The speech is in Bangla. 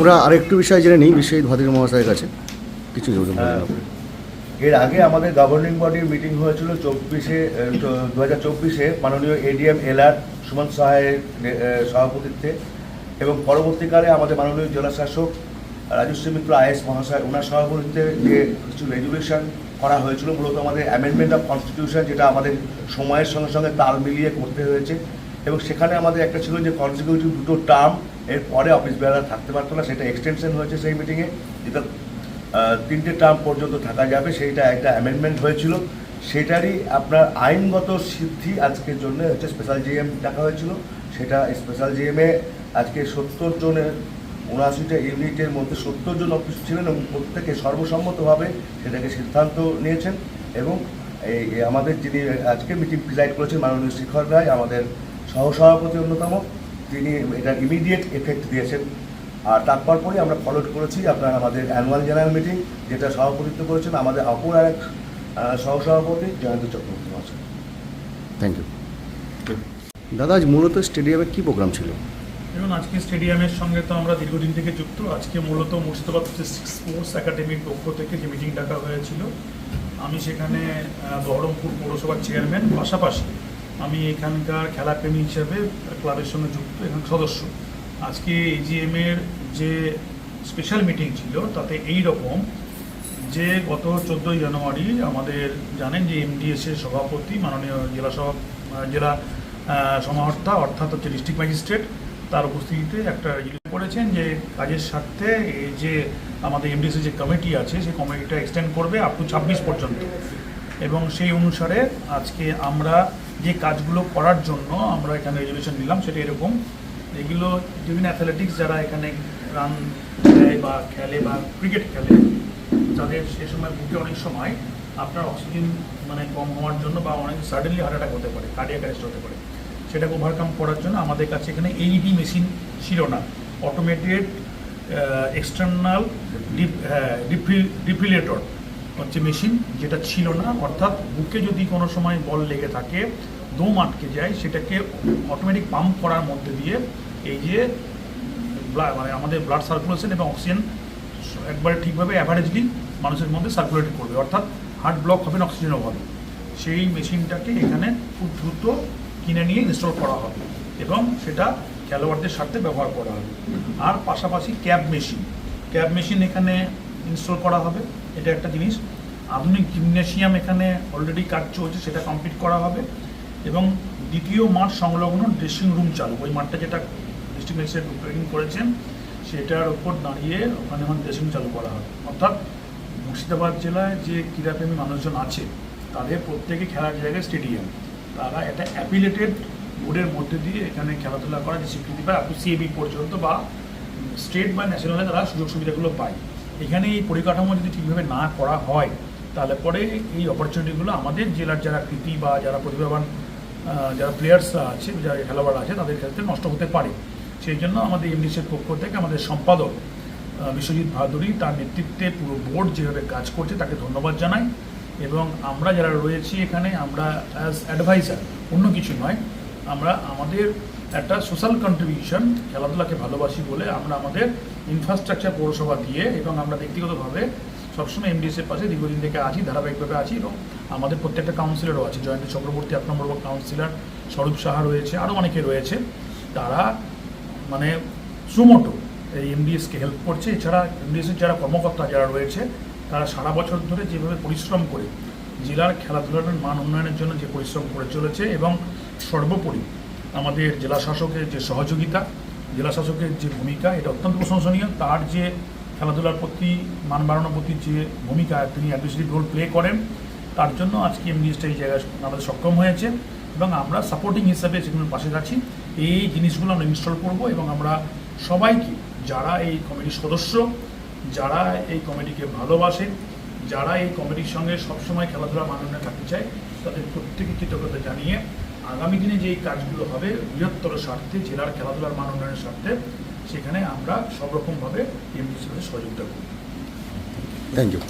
আমরা আরেকটু বিষয় জেনে নিই, বিশ্বজিৎ ভাদির মহাশয়ের কাছে কিছু হ্যাঁ। এর আগে আমাদের গভর্নিং বডির মিটিং হয়েছিল চব্বিশে দু হাজার চব্বিশে মাননীয় এডিএম এলআর সুমন সাহায়ের সভাপতিত্বে এবং পরবর্তীকালে আমাদের মাননীয় জেলা শাসক রাজশ্রী মিত্র আইএস মহাশয় ওনার সভাপতিত্বে যে কিছু রেজুলেশন করা হয়েছিল, মূলত আমাদের অ্যামেন্ডমেন্ট অফ কনস্টিটিউশন যেটা আমাদের সময়ের সঙ্গে সঙ্গে তাল মিলিয়ে করতে হয়েছে এবং সেখানে আমাদের একটা ছিল যে কনসিকিউটিভ দুটো টার্ম এর পরে অফিস বেড়া থাকতে পারতো না, সেটা এক্সটেনশন হয়েছে সেই মিটিংয়ে যেটা তিনটে টার্ম পর্যন্ত থাকা যাবে, সেইটা একটা অ্যামেন্ডমেন্ট হয়েছিল। সেটারই আপনার আইনগত সিদ্ধি আজকের জন্য হচ্ছে স্পেশাল জিএম ডাকা হয়েছিল। সেটা স্পেশাল জিএমে আজকে সত্তর জনের উনআশিটা ইউনিটের মধ্যে সত্তর জন অফিস ছিলেন এবং প্রত্যেকে সর্বসম্মতভাবে সেটাকে সিদ্ধান্ত নিয়েছেন। এবং এই আমাদের যিনি আজকে মিটিং প্রিজাইড করেছেন, মাননীয় শিখর রায়, আমাদের সহসভাপতি অন্যতম তিনি এটা ইমিডিয়েট এফেক্ট দিয়েছেন। আর তারপর পরে আমরা ফলো করেছি আপনার আমাদের অ্যানুয়াল জেনারেল মিটিং যেটা সভাপতিত্ব করেছেন আমাদের অপর এক সহসভাপতি জয়ন্ত চক্রবর্তী মহাশয়। থ্যাংক ইউ দাদা আজ মূলত স্টেডিয়ামে কি প্রোগ্রাম ছিল? দেখুন আজকে স্টেডিয়ামের সঙ্গে তো আমরা দীর্ঘদিন থেকে যুক্ত। আজকে মূলত মুর্শিদাবাদ স্পোর্টস একাডেমির পক্ষ থেকে যে মিটিং ডাকা হয়েছিল। আমি সেখানে বহরমপুর পৌরসভার চেয়ারম্যান পাশাপাশি আমি এখানকার খেলাপ্রেমী হিসাবে ক্লাবের সঙ্গে যুক্ত এখানে সদস্য। আজকে এজিএম এর যে স্পেশাল মিটিং ছিল, তাতে এই রকম যে গত চোদ্দোই জানুয়ারি আমাদের জানেন যে এমডিএস এর সভাপতি, মাননীয় জেলা সভা জেলা সমাহর্তা, অর্থাৎ হচ্ছে ডিস্ট্রিক্ট ম্যাজিস্ট্রেট তার উপস্থিতিতে একটা করেছেন যে কাজের স্বার্থে এই যে আমাদের এমডিএস যে কমিটি আছে, সেই কমিটিটা এক্সটেন্ড করবে আপ টু ছাব্বিশ পর্যন্ত। এবং সেই অনুসারে আজকে আমরা যে কাজগুলো করার জন্য আমরা এখানে রেজুলেশন নিলাম, সেটা এরকম। এগুলো বিভিন্ন অ্যাথলেটিক্স যারা এখানে রান দেয় বা খেলে বা ক্রিকেট খেলে, তাদের সে সময় বুকে অনেক সময়। আপনার অক্সিজেন মানে কম হওয়ার জন্য বা অনেক সাডেনলি হার্ট অ্যাটাক হতে পারে কার্ডিয়াক অ্যারেস্ট হতে পারে। সেটাকে ওভারকাম করার জন্য আমাদের কাছে এখানে এইডি মেশিন ছিল না। অটোমেটেড এক্সটার্নাল ডিফিলেটর হচ্ছে মেশিন, যেটা ছিল না, অর্থাৎ বুকে যদি কোনো সময় বল লেগে থাকে, দম আটকে যায়, সেটাকে অটোমেটিক পাম্প করার মধ্যে দিয়ে এই যে মানে আমাদের ব্লাড সার্কুলেশন এবং অক্সিজেন একবারে ঠিকভাবে অ্যাভারেজলি মানুষের মধ্যে সার্কুলেট করবে, অর্থাৎ হার্ট ব্লক হবে না অক্সিজেন অভাবে সেই মেশিনটাকে এখানে খুব দ্রুত কিনে নিয়ে ইনস্টল করা হবে এবং সেটা খেলোয়াড়দের স্বার্থে ব্যবহার করা হবে। আর পাশাপাশি ক্যাব মেশিন ক্যাব মেশিন এখানে ইনস্টল করা হবে, এটা একটা জিনিস। আধুনিক জিমনেশিয়াম এখানে অলরেডি কাজ চলছে, সেটা কমপ্লিট করা হবে। এবং দ্বিতীয় মাঠ সংলগ্ন ড্রেসিং রুম চালু। ওই মাঠটা যেটা ডিস্ট্রিক্ট ম্যাজিস্ট্রেট উদ্বোধন করেছেন, সেটার উপর দাঁড়িয়ে ওখানে এখন ড্রেসিং চালু করা হবে। অর্থাৎ মুর্শিদাবাদ জেলায় যে ক্রীড়াপ্রেমী মানুষজন আছে, তাদের প্রত্যেকে খেলার জায়গায় স্টেডিয়াম তারা এটা অ্যাপিলেটেড বোর্ডের মধ্যে দিয়ে এখানে খেলাধুলা করার যে স্বীকৃতি পায় আপ টু সিএবি পর্যন্ত বা স্টেট বা ন্যাশনালে তারা সুযোগ সুবিধাগুলো পায়। এখানে এই পরিকাঠামো যদি ঠিকভাবে না করা হয়, তাহলে পরে এই অপরচুনিটিগুলো আমাদের জেলার যারা কৃতি বা যারা প্রতিভাবান যারা প্লেয়ার্সরা আছে, যারা খেলোয়াড় আছে, তাদের ক্ষেত্রে নষ্ট হতে পারে। সেই জন্য আমাদের এমডিসির পক্ষ থেকে আমাদের সম্পাদক বিশ্বজিৎ ভাদুরী তার নেতৃত্বে পুরো বোর্ড যেভাবে কাজ করছে তাকে ধন্যবাদ জানাই। এবং আমরা যারা রয়েছি এখানে, আমরা অ্যাজ অ্যাডভাইজার অন্য কিছু নয়, আমরা আমাদের একটা সোশ্যাল কন্ট্রিবিউশন খেলাধুলাকে ভালোবাসি বলে আমরা আমাদের ইনফ্রাস্ট্রাকচার পৌরসভা দিয়ে এবং আমরা ব্যক্তিগতভাবে সবসময় এমডিএসের পাশে দীর্ঘদিন থেকে আছি, ধারাবাহিকভাবে আছি এবং আমাদের প্রত্যেকটা কাউন্সিলরও আছে, জয়ন্ত চক্রবর্তী, এক নম্বর কাউন্সিলর স্বরূপ সাহা রয়েছে আরও অনেকে রয়েছে। তারা মানে সুমোটো এই এমডিএসকে হেল্প করছে। এছাড়া এমডিএসের যারা কর্মকর্তা যারা রয়েছে, তারা সারা বছর ধরে যেভাবে পরিশ্রম করে, জেলার খেলাধুলার মান উন্নয়নের জন্য যে পরিশ্রম করে চলেছে এবং সর্বোপরি আমাদের জেলা শাসকের যে সহযোগিতা, জেলা শাসকের যে ভূমিকা, এটা অত্যন্ত প্রশংসনীয়। তার যে খেলাধুলার প্রতি, মান বাড়ানোর প্রতি যে ভূমিকা তিনি অ্যাডমিনিস্ট্রেটিভ রোল প্লে করেন, তার জন্য আজকে এমডিএসটা এই জায়গায় আমাদের সক্ষম হয়েছে এবং আমরা সাপোর্টিং হিসাবে সেগুলোর পাশে আছি। এই জিনিসগুলো আমরা ইনস্টল করব এবং আমরা সবাইকে, যারা এই কমিটির সদস্য, যারা এই কমিটিকে ভালোবাসে, যারা এই কমিটির সঙ্গে সবসময় খেলাধুলা মাননে থাকতে চায়, তাদের প্রত্যেকে কৃতজ্ঞতা জানিয়ে আগামী দিনে যেই কাজগুলো হবে, বৃহত্তর স্বার্থে, জেলার খেলাধুলার মান উন্নয়নের স্বার্থে, সেখানে আমরা সব রকমভাবে এমডিসির সহযোগিতা করব। Thank you